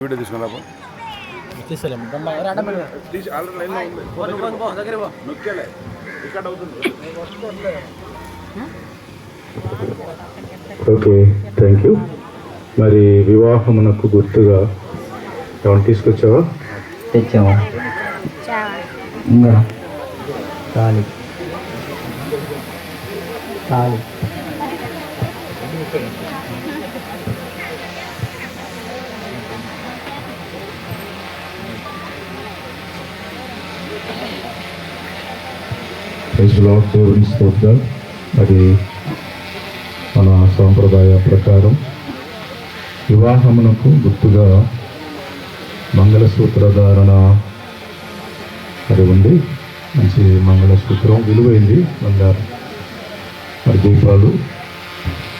Video తీసుకున్నా okay thank you మరి వివాహమునకు గుర్తుగా ఏమైనా తీసుకొచ్చావా? తాలి తాలి ప్రజలో దేవుని స్తోత్రం అది మన సాంప్రదాయ ప్రకారం వివాహమునకు గుర్తుగా మంగళసూత్ర ధారణ మరి ఉంది. మంచి మంగళసూత్రం విలువైంది. బంగారం. మరి దీపాలు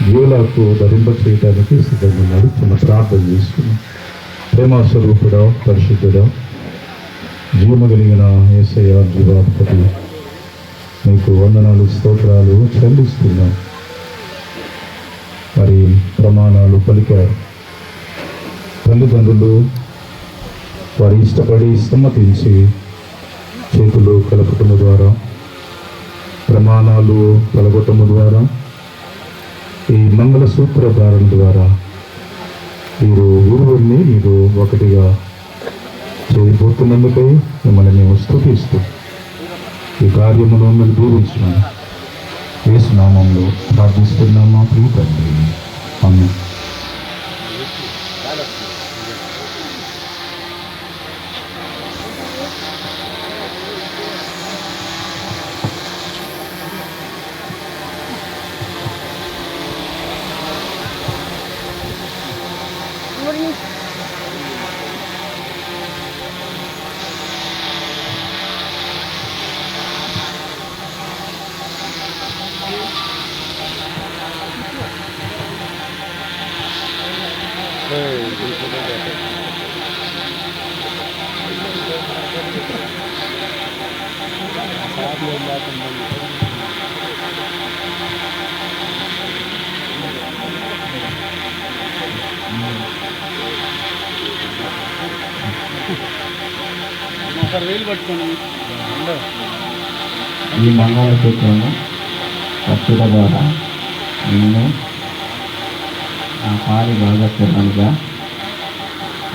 జీవులకు ధరింప చేయడానికి సిద్ధంగా ఉన్నాడు. చిన్న ప్రార్థన చేసుకున్నాం ప్రేమ పరిశుద్ధుడ జీవము కలిగిన ఏసయ జీవాధిపతి మీకు వందనాలు స్తోత్రాలు చెల్లిస్తున్నాం. మరి ప్రమాణాలు పలికారు. తల్లిదండ్రులు వారి ఇష్టపడి సమ్మతించి చేతులు కలపటము ద్వారా ప్రమాణాలు కలగటము ద్వారా ఈ మంగళసూత్ర ధారణ ద్వారా మీరు ఊరుని మీరు ఒకటిగా చేయబోతున్నందుకై మిమ్మల్ని మేము స్థుతిస్తూ ఈ కార్యమును మీరు దీవించినాను వేసునామంలో ప్రార్థిస్తున్నామా ప్రియ తండ్రి అమ్మ ఈ మంగళసూత్రము భక్తుల ద్వారా నేను నా పాలి భాగస్వామిగా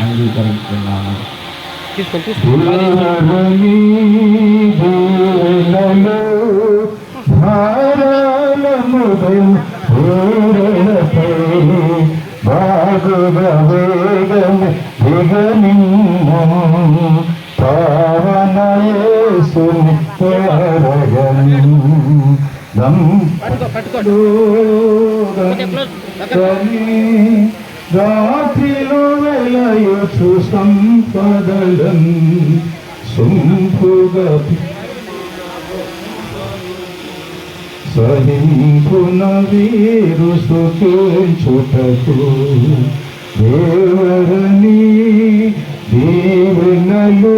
అంగీకరిస్తున్నాను తీసుకోండి తీసుకోండి దుర్గమి దగ్గర రాత్రిలో వెలయుచు సంపదలం సుంపుగా సహింపున వీరు సుఖించుటకు దేవరని దీవెనలు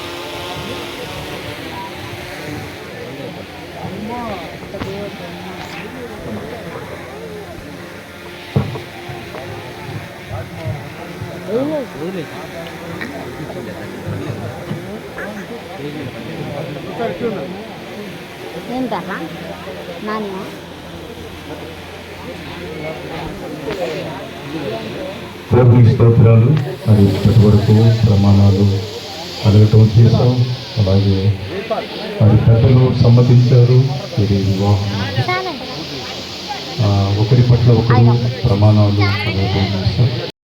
ఏంటా నాన్న స్తోత్రాలు మరి ఇప్పటి వరకు ప్రమాణాలు అడగటం చేశాం. అలాగే మరి పెద్దలు సమ్మతించారు. ఇది వివాహం. ఒకరి పట్ల ఒకరు ప్రమాణాలు అడగటం చేశాం.